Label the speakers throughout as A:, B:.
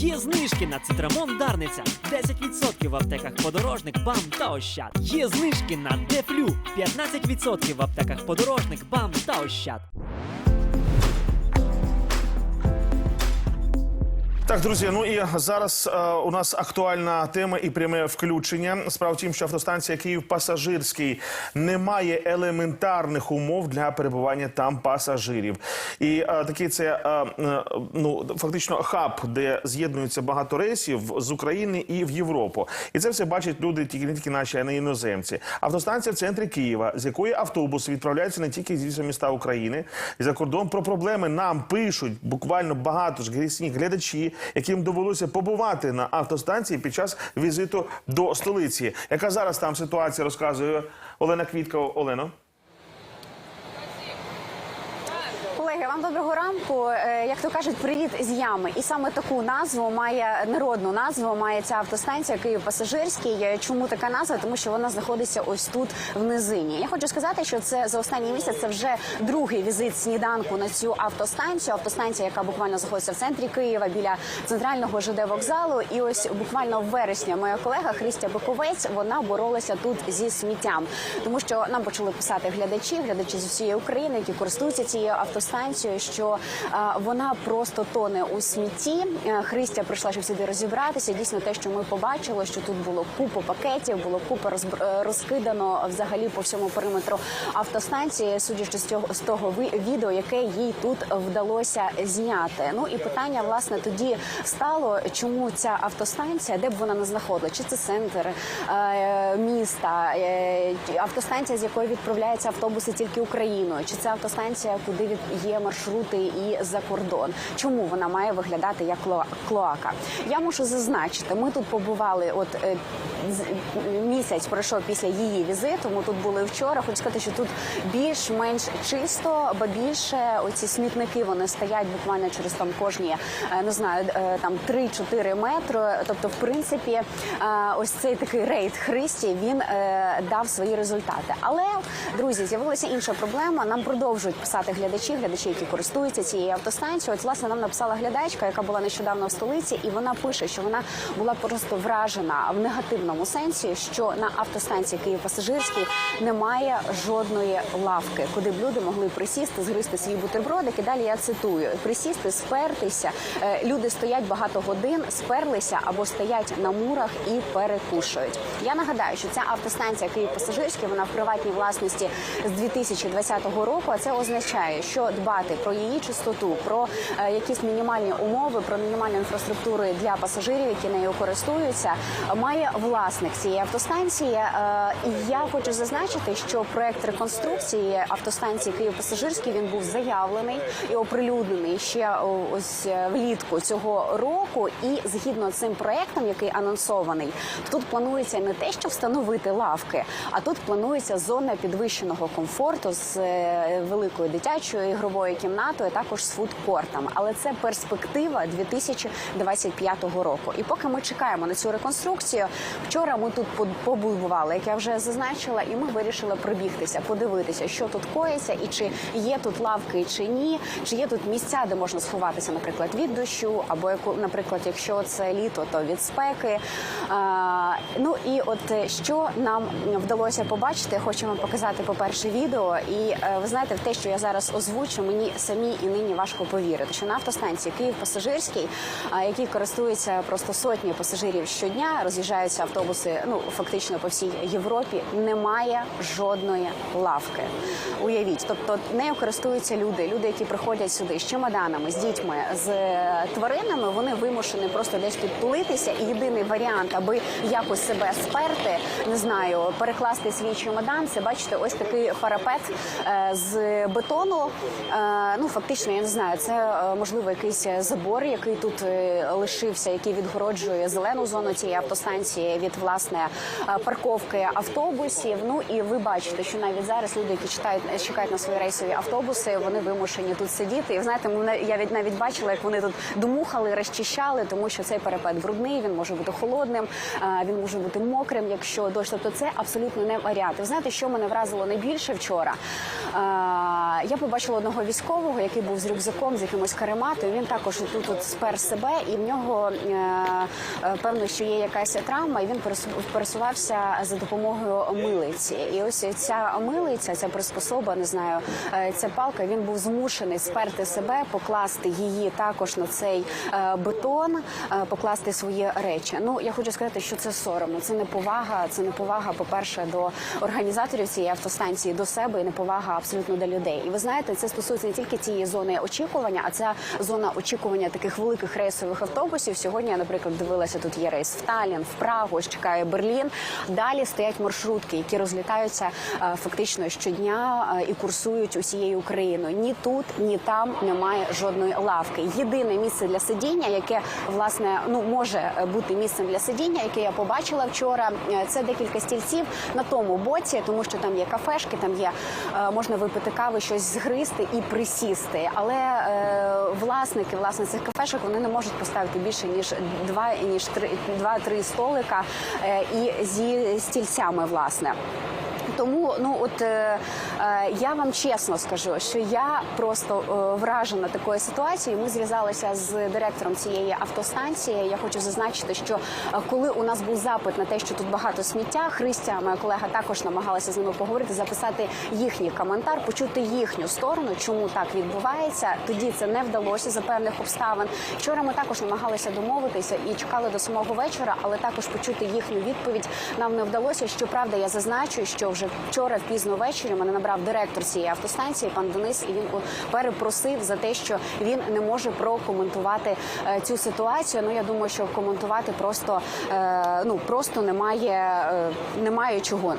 A: Є знижки на цитрамон Дарниця 10% в аптеках подорожник, бам та ощад. Є знижки на Дефлю 15% в аптеках подорожник, бам та ощад.
B: Так, друзі, ну і зараз е, у нас актуальна тема і пряме включення. Справа в тім, що автостанція Київ Пасажирський не має елементарних умов для перебування там пасажирів. І е, такий це е, е, ну фактично хаб, де з'єднуються багато рейсів з України і в Європу. І це все бачать люди, тільки не тільки наші, а не іноземці. Автостанція в центрі Києва, з якої автобуси відправляються не тільки зі міста України і за кордон. Про проблеми нам пишуть буквально багато ж грісні глядачі, яким довелося побувати на автостанції під час візиту до столиці. Яка зараз там ситуація розказує Олена Квітка. Олено.
C: Колеги, вам доброго ранку. Е, Як то кажуть, привіт з ями. І саме таку назву має народну назву. Має ця автостанція Київ Пасажирський. Е, Чому така назва? Тому що вона знаходиться ось тут в низині. Я хочу сказати, що це за останній місяць це вже другий візит сніданку на цю автостанцію. Автостанція, яка буквально знаходиться в центрі Києва біля центрального ЖД вокзалу. І ось буквально в вересні моя колега Христя Биковець вона боролася тут зі сміттям, тому що нам почали писати глядачі, глядачі з усієї України, які користуються цією автостанцією, що е, вона просто тоне у смітті. Е, Христя прийшла, щоб сюди розібратися. Дійсно, те, що ми побачили, що тут було купу пакетів, було купа е, розкидано взагалі по всьому периметру автостанції, судячи з цього з того відео, яке їй тут вдалося зняти. Ну і питання власне тоді стало, чому ця автостанція, де б вона не знаходила, чи це центр е, міста, автостанція, з якої відправляються автобуси тільки Україною, чи це автостанція, куди є маршрути і за кордон? Чому вона має виглядати як клоа- клоака? Я мушу зазначити, ми тут побували. От е, місяць пройшов після її візиту. Ми тут були вчора. Хочу сказати, що тут більш-менш чисто, бо більше оці смітники вони стоять буквально через там кожні е, не знаю, е, там 3-4 метри. Тобто, в принципі, ось цей такий рейд Христі він дав свої результати. Але друзі, з'явилася інша проблема. Нам продовжують писати глядачі, глядачі, які користуються цією автостанцією. От власне нам написала глядачка, яка була нещодавно в столиці, і вона пише, що вона була просто вражена в негативному сенсі, що на автостанції Київ Пасажирський немає жодної лавки, куди б люди могли присісти, згристи свій бутербродик. І далі я цитую: присісти, спертися. Е, Люди стоять багато годин, сперлися або стоять на мурах і перекушують. Я нагадаю, що ця автостанція Київ Пасажирський, вона в приватній власності з 2020 року. А це означає, що дбати про її чистоту, про е, якісь мінімальні умови, про мінімальну інфраструктуру для пасажирів, які нею користуються, має власник цієї автостанції. Е, я хочу зазначити, що проект реконструкції автостанції Київ Пасажирський він був заявлений і оприлюднений ще ось е, влітку цього року. І згідно з цим проектом, який анонсований, тут планується не те, що встановити лавки, а тут планується зона підвищеного комфорту з великою дитячою ігровою кімнатою, також з фудкортами. Але це перспектива 2025 року. І поки ми чекаємо на цю реконструкцію, вчора ми тут по- побудували, як я вже зазначила, і ми вирішили пробігтися, подивитися, що тут коїться, і чи є тут лавки, чи ні, чи є тут місця, де можна сховатися, наприклад, від дощу, або наприклад, якщо це літо, то від спеки. Ну і от е, що нам вдалося побачити, хочу вам показати, по-перше, відео. І е, ви знаєте, те, що я зараз озвучу, мені самі і нині важко повірити, що на автостанції Київ Пасажирський, який користується просто сотні пасажирів щодня, роз'їжджаються автобуси, ну фактично по всій Європі, немає жодної лавки. Уявіть, тобто нею користуються люди, люди, які приходять сюди з чемоданами, з дітьми, з е, тваринами. Вони вимушені просто десь підтулитися. І єдиний варіант, аби якось себе сперти, не знаю, перекласти свій чемодан. Це бачите, ось такий парапет е, з бетону. Е, ну фактично, я не знаю, це е, можливо якийсь забор, який тут е, лишився, який відгороджує зелену зону цієї автостанції від власне е, парковки автобусів. Ну і ви бачите, що навіть зараз люди, які читають, чекають на свої рейсові автобуси, вони вимушені тут сидіти. І знаєте, я від навіть бачила, як вони тут домухали, розчищали, тому що цей парапет брудний, він може бути холодним, е, він може бути мокрим, якщо дощ. Тобто це абсолютно не варіант. Ви знаєте, що мене вразило найбільше вчора? Е, Я побачила одного військового, який був з рюкзаком, з якимось карематою. Він також тут от спер себе, і в нього е, е, певно, що є якась травма, і він пересу- пересувався за допомогою милиці. І ось ця милиця, ця приспособа, не знаю, е, ця палка. Він був змушений сперти себе, покласти її також на цей бетон, покласти свої речі. Ну я хочу сказати, що це соромно. Це неповага. Це неповага, по-перше, до організаторів цієї автостанції, до себе і неповага абсолютно до людей. І ви знаєте, це стосується не тільки цієї зони очікування, а це зона очікування таких великих рейсових автобусів. Сьогодні я, наприклад, дивилася, тут є рейс в Таллін, в Прагу, ось чекає Берлін. Далі стоять маршрутки, які розлітаються е, фактично щодня е, і курсують усією Україною. Ні тут, ні там немає жодної лавки. Єдине місце для сидіння, яке власне ну може бути місцем для сидіння, яке я побачила вчора. е, Це декілька стільців на тому боці, тому що там є кафешки, там є можна випити кави, щось згристи і присісти. Але е, власники власне цих кафешок вони не можуть поставити більше ніж два ніж три два-три столика е, і зі стільцями, власне. Тому ну от е, е, я вам чесно скажу, що я просто е, вражена такою ситуацією. Ми зв'язалися з директором цієї автостанції. Я хочу зазначити, що е, коли у нас був запит на те, що тут багато сміття, Христя, моя колега, також намагалася з ними поговорити, записати їхній коментар, почути їхню сторону, чому так відбувається. Тоді це не вдалося за певних обставин. Вчора ми також намагалися домовитися і чекали до самого вечора, але також почути їхню відповідь нам не вдалося. Щоправда, я зазначу, що вже вчора пізно ввечері мене набрав директор цієї автостанції, пан Денис, і він перепросив за те, що він не може прокоментувати е, цю ситуацію. Ну я думаю, що коментувати просто е, ну просто немає, е, немає чого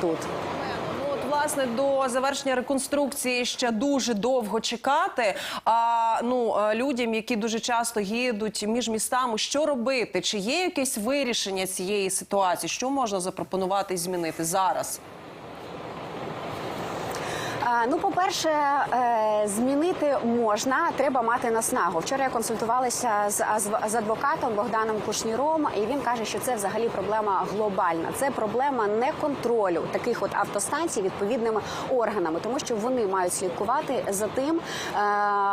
C: тут.
D: Власне, до завершення реконструкції ще дуже довго чекати. А ну е, людям, які дуже часто їдуть між містами, що робити? Чи є якесь вирішення цієї ситуації? Що можна запропонувати і змінити зараз?
C: А, Ну, по-перше, е, змінити можна, треба мати наснагу. Вчора я консультувалася з, адвокатом Богданом Кушніром, і він каже, що це взагалі проблема глобальна. Це проблема не контролю таких от автостанцій відповідними органами, тому що вони мають слідкувати за тим, е,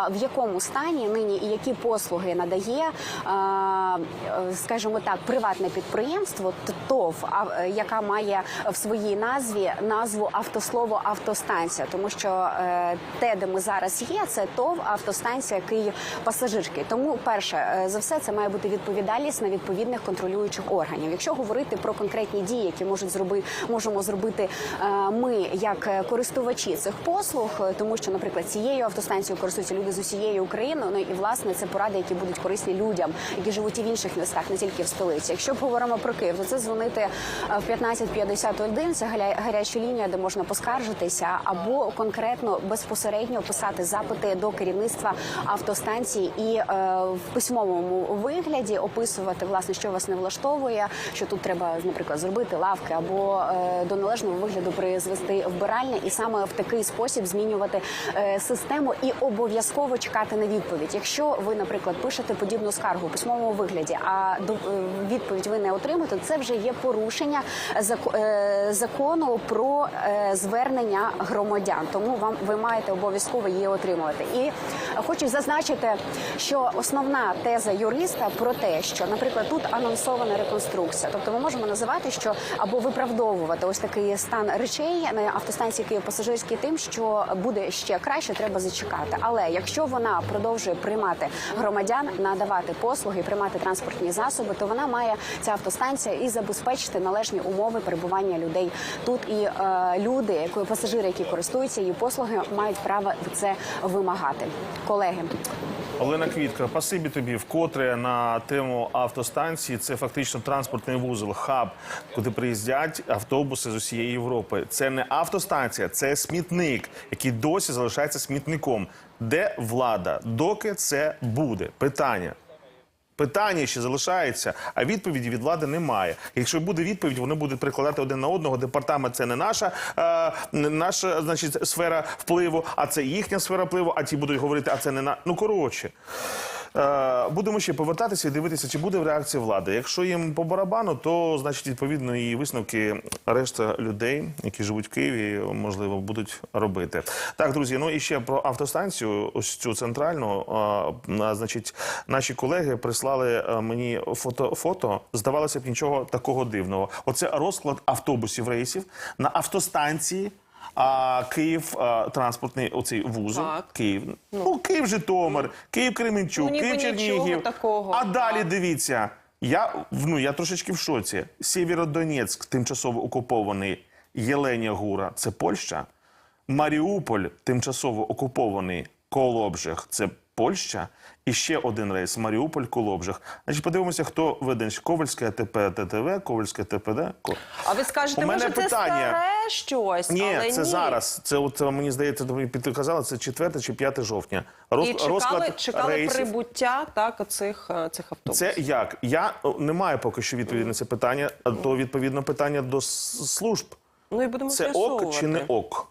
C: в якому стані нині і які послуги надає, е, е, скажімо так, приватне підприємство ТОВ, е, яка має в своїй назві назву автослово автостанція, тому що е, те, де ми зараз є, це ТОВ автостанція Київ пасажирський. Тому перше е, за все це має бути відповідальність на відповідних контролюючих органів. Якщо говорити про конкретні дії, які можуть зробити, можемо зробити е, ми як користувачі цих послуг, тому що, наприклад, цією автостанцією користуються люди з усієї України. Ну і власне це поради, які будуть корисні людям, які живуть і в інших містах, не тільки в столиці. Якщо говоримо про Київ, то це дзвонити в 1551, Це гаря- гаряча лінія, де можна поскаржитися, або конкретно безпосередньо писати запити до керівництва автостанції і е, в письмовому вигляді описувати власне, що вас не влаштовує, що тут треба, наприклад, зробити лавки або е, до належного вигляду призвести вбиральне, і саме в такий спосіб змінювати е, систему і обов'язково чекати на відповідь. Якщо ви, наприклад, пишете подібну скаргу у письмовому вигляді, а до е, відповідь ви не отримаєте, це вже є порушення е, закону про е, звернення громадян. Тому вам ви маєте обов'язково її отримувати. І хочу зазначити, що основна теза юриста про те, що, наприклад, тут анонсована реконструкція, тобто ми можемо називати, що або виправдовувати ось такий стан речей на автостанції Київ пасажирський тим, що буде ще краще, треба зачекати. Але якщо вона продовжує приймати громадян, надавати послуги, приймати транспортні засоби, то вона має ця автостанція і забезпечити належні умови перебування людей тут. І е, люди, які пасажири, які користуються її послуги, мають право це вимагати. Колеги.
B: Олена Квітка, спасибі тобі вкотре на тему автостанції. Це фактично транспортний вузол, хаб, куди приїздять автобуси з усієї Європи. Це не автостанція, це смітник, який досі залишається смітником. Де влада? Доки це буде? Питання. Питання ще залишається, а відповіді від влади немає. Якщо буде відповідь, вони будуть прикладати один на одного. Департамент це не наша, е, наша значить, сфера впливу, а це їхня сфера впливу. А ті будуть говорити, а це не на ну коротше. Е, будемо ще повертатися і дивитися, чи буде реакція влади. Якщо їм по барабану, то значить відповідно і висновки решта людей, які живуть в Києві, можливо, будуть робити. Так, друзі, ну і ще про автостанцію, ось цю центральну. Е, а, значить, наші колеги прислали е, мені фото, фото. Здавалося б, нічого такого дивного. Оце розклад автобусів рейсів на автостанції. А Київ а, транспортний оцей вузол
D: Так.
B: Київ. Ну, Київ Житомир, Київ Кременчук,
D: Ну, ніби
B: Київ
D: нічого
B: Чернігів.
D: такого.
B: А далі дивіться. Я ну я трошечки в шоці. Сєвєродонецьк, тимчасово окупований Єленя Гура, це Польща. Маріуполь, тимчасово окупований Колобжих, це Польща. І ще один рейс Маріуполь, Колобжег. Значить, подивимося, хто веде Ковальське АТП ТТВ, Ковальське ТПД.
D: А ви скажете,
B: У мене
D: може, це старе щось?
B: Ні,
D: але
B: це
D: ні.
B: зараз. Це от мені здається, тобі підказали, це 4 чи 5 жовтня. Роз,
D: І чекали,
B: розклад
D: чекали
B: рейсів.
D: прибуття так, оцих, е, цих автобусів.
B: Це як? Я не маю поки що відповіді на це питання, а то відповідно питання до служб.
D: Ну і будемо
B: Це ок чи не ок?